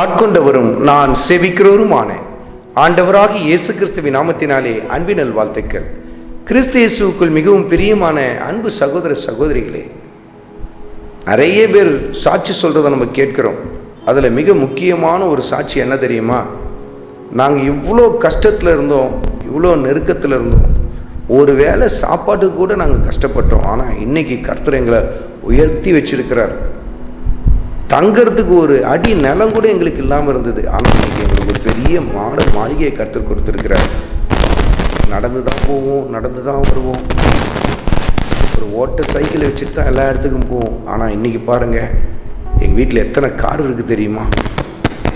ஆட்கொண்டவரும் நான் செவிக்கிறவருமான ஆண்டவராக இயேசு கிறிஸ்துவின் நாமத்தினாலே அன்பினல் வாழ்த்துக்கள் கிறிஸ்து இயேசுவுக்குள் மிகவும் பிரியமான அன்பு சகோதர சகோதரிகளே நிறைய பேர் சாட்சி சொல்கிறத நம்ம கேட்குறோம். அதில் மிக முக்கியமான ஒரு சாட்சி என்ன தெரியுமா? நாங்கள் இவ்வளோ கஷ்டத்தில் இருந்தோம் இவ்வளோ நெருக்கத்தில் இருந்தோம். ஒரு வேளை சாப்பாட்டுக்கு கூட நாங்கள் கஷ்டப்பட்டோம். ஆனால் இன்னைக்கு கர்த்தர் எங்களை உயர்த்தி வச்சிருக்கிறார். தங்கிறதுக்கு ஒரு அடி நிலம் கூட எங்களுக்கு இல்லாமல் இருந்தது. ஆனால் இன்னைக்கு எங்களுக்கு ஒரு பெரிய மாட மாளிகையை கர்த்தர் கொடுத்துருக்கிறார். நடந்து தான் போவோம் நடந்து தான் வருவோம். ஒரு ஓட்ட சைக்கிளை வச்சுட்டு தான் எல்லா இடத்துக்கும் போவோம். ஆனால் இன்றைக்கி பாருங்கள் எங்கள் வீட்டில் எத்தனை கார் இருக்குது தெரியுமா?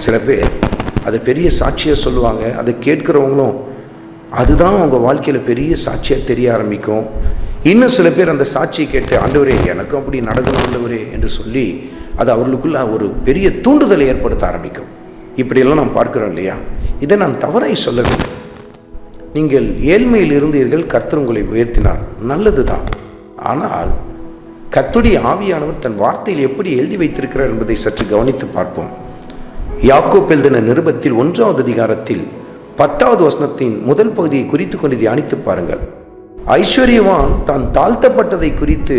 சில பேர் அது பெரிய சாட்சியாக சொல்லுவாங்க. அதை கேட்குறவங்களும் அதுதான் அவங்க வாழ்க்கையில் பெரிய சாட்சியாக தெரிய ஆரம்பிக்கும். இன்னும் சில பேர் அந்த சாட்சியை கேட்டு ஆண்டவரே எனக்கும் அப்படி நடக்கணும் ஆண்டவரே என்று சொல்லி அது அவர்களுக்குள்ள ஒரு பெரிய தூண்டுதலை ஏற்படுத்த ஆரம்பிக்கும். இப்படியெல்லாம் நாம் பார்க்கிறோம் இல்லையா? இதை நான் தவறாய் சொல்லவில்லை நீங்கள் ஏழ்மையில் இருந்தீர்கள் கர்த்தர் உங்களை உயர்த்தினார். நல்லது தான் ஆனால் கத்துடைய ஆவியானவர் தன் வார்த்தையில் எப்படி எழுதி வைத்திருக்கிறார் என்பதை சற்று கவனித்து பார்ப்போம். யாக்கோப் எழுதின நிருபத்தில் ஒன்றாவது அதிகாரத்தில் பத்தாவது வசனத்தின் முதல் பகுதியை குறித்து கொண்டு தியானித்து பாருங்கள். ஐஸ்வர்யவான் தான் தாழ்த்தப்பட்டதை குறித்து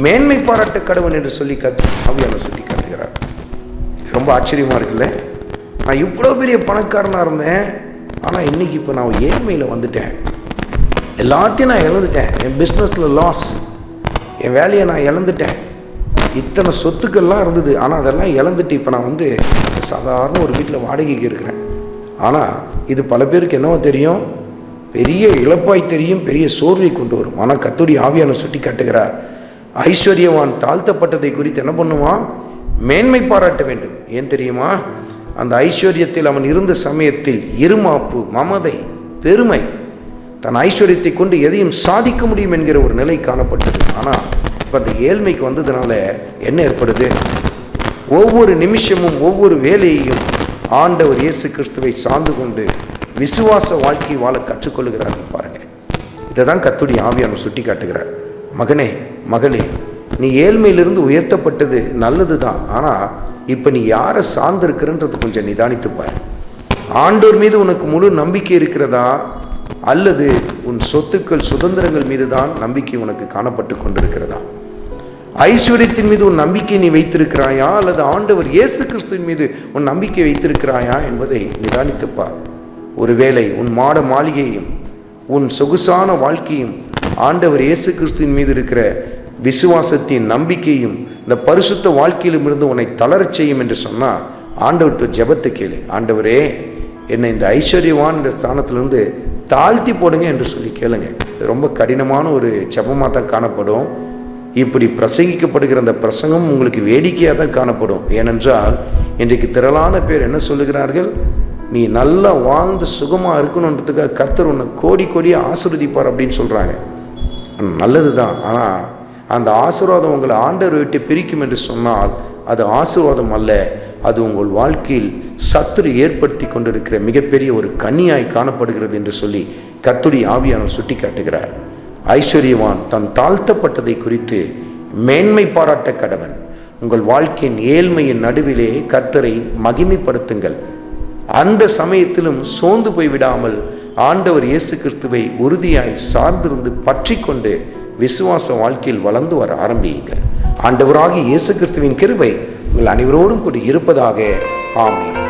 மேன்மை பாராட்ட கடவுள் என்று சொல்லி கத் ஆவியானவர் சுட்டி காட்டுகிறார். ரொம்ப ஆச்சரியமாக இருக்குல்ல? நான் இவ்வளோ பெரிய பணக்காரனாக இருந்தேன். ஆனால் இன்னைக்கு இப்போ நான் ஏழ்மையில் வந்துட்டேன். எல்லாத்தையும் நான் இழந்துட்டேன். என் பிஸ்னஸில் லாஸ் என் வேலையை நான் இழந்துட்டேன். இத்தனை சொத்துக்கள்லாம் இருந்தது. ஆனால் அதெல்லாம் இழந்துட்டு இப்போ நான் வந்து சாதாரண ஒரு வீட்டில் வாடகைக்கு இருக்கிறேன். ஆனால் இது பல பேருக்கு என்னவோ தெரியும். பெரிய இழப்பாய் தெரியும். பெரிய சோர்வை கொண்டு வரும். ஆனால் கத்தோடி ஆவியான சுட்டி காட்டுகிறார். ஐஸ்வர்யவான் தாழ்த்தப்பட்டதை குறித்து என்ன பண்ணுவான்? மேன்மை பாராட்ட வேண்டும். ஏன் தெரியுமா? அந்த ஐஸ்வர்யத்தில் அவன் இருந்த சமயத்தில் இருமாப்பு மமதை பெருமை தன் ஐஸ்வர்யத்தை கொண்டு எதையும் சாதிக்க முடியும் என்கிற ஒரு நிலை காணப்பட்டது. ஆனால் இப்போ அந்த ஏழ்மைக்கு வந்ததுனால என்ன ஏற்படுது? ஒவ்வொரு நிமிஷமும் ஒவ்வொரு வேலையையும் ஆண்டவர் இயேசு கிறிஸ்துவை சார்ந்து கொண்டு விசுவாச வாழ்க்கை வாழ கற்றுக்கொள்கிறார்கள் பாருங்கள் இதை தான் கத்துடைய ஆவியானவர் சுட்டி காட்டுகிறார் மகனே மகளே நீ ஏழ்மையிலிருந்து உயர்த்தப்பட்டது நல்லது தான் ஆனால் இப்போ நீ யாரை சார்ந்திருக்கிறன்றது கொஞ்சம் நிதானித்துப்பார் ஆண்டோர் மீது உனக்கு முழு நம்பிக்கை இருக்கிறதா? அல்லது உன் சொத்துக்கள் சுதந்திரங்கள் மீது தான் நம்பிக்கை உனக்கு காணப்பட்டு கொண்டிருக்கிறதா? ஐஸ்வர்யத்தின் மீது உன் நம்பிக்கை நீ வைத்திருக்கிறாயா? அல்லது ஆண்டவர் இயேசு கிறிஸ்துவின் மீது உன் நம்பிக்கை வைத்திருக்கிறாயா என்பதை நிதானித்துப்பார் ஒருவேளை உன் மாட மாளிகையும் உன் சொகுசான வாழ்க்கையும் ஆண்டவர் இயேசு கிறிஸ்துவின் மீது இருக்கிற விசுவாசத்தின் நம்பிக்கையும் இந்த பரிசுத்த வாழ்க்கையிலும் இருந்து உன்னை தளரச் செய்யும் என்று சொன்னால் ஆண்டவர்கிட்ட ஜெபத்தை கேளு. ஆண்டவரே என்னை இந்த ஐஸ்வர்யவான் என்ற ஸ்தானத்திலிருந்து தாழ்த்தி போடுங்க என்று சொல்லி கேளுங்க. ரொம்ப கடினமான ஒரு ஜெபமாக தான் காணப்படும். இப்படி பிரசங்கிக்கப்படுகிற அந்த பிரசங்கம் உங்களுக்கு வேடிக்கையாக தான் காணப்படும். ஏனென்றால் இன்றைக்கு திரளான பேர் என்ன சொல்லுகிறார்கள்? நீ நல்லா வாழ்ந்து சுகமாக இருக்கணுன்றதுக்காக கர்த்தர் உன்னை கோடி கோடியாக ஆசிர்வதிப்பார் அப்படின்னு சொல்கிறாங்க நல்லது தான் ஆனால் அந்த ஆசீர்வாதம் உங்களை ஆண்டவர் விட்டு பிரிக்கும் என்று சொன்னால் அது ஆசீர்வாதம் அல்ல. அது உங்கள் வாழ்க்கையில் சத்துரு ஏற்படுத்தி கொண்டிருக்கிற மிகப்பெரிய ஒரு கன்னியாய் காணப்படுகிறது என்று சொல்லி கத்துடி ஆவியானவர் சுட்டி காட்டுகிறார் ஐஸ்வர்யவான் தன் தாழ்த்தப்பட்டதை குறித்து மேன்மை பாராட்ட கடவன். உங்கள் வாழ்க்கையின் ஏழ்மையின் நடுவிலே கர்த்தரை மகிமைப்படுத்துங்கள். அந்த சமயத்திலும் சோர்ந்து போய்விடாமல் ஆண்டவர் இயேசு கிறிஸ்துவை உறுதியாய் சார்ந்திருந்து பற்றி கொண்டு விசுவாச வாழ்க்கையில் வளர்ந்து வர ஆரம்பியுங்கள். ஆண்டவராகி இயேசு கிறிஸ்துவின் கிருபை உங்கள் அனைவரோடும் கூட இருப்பதாக. ஆமென்.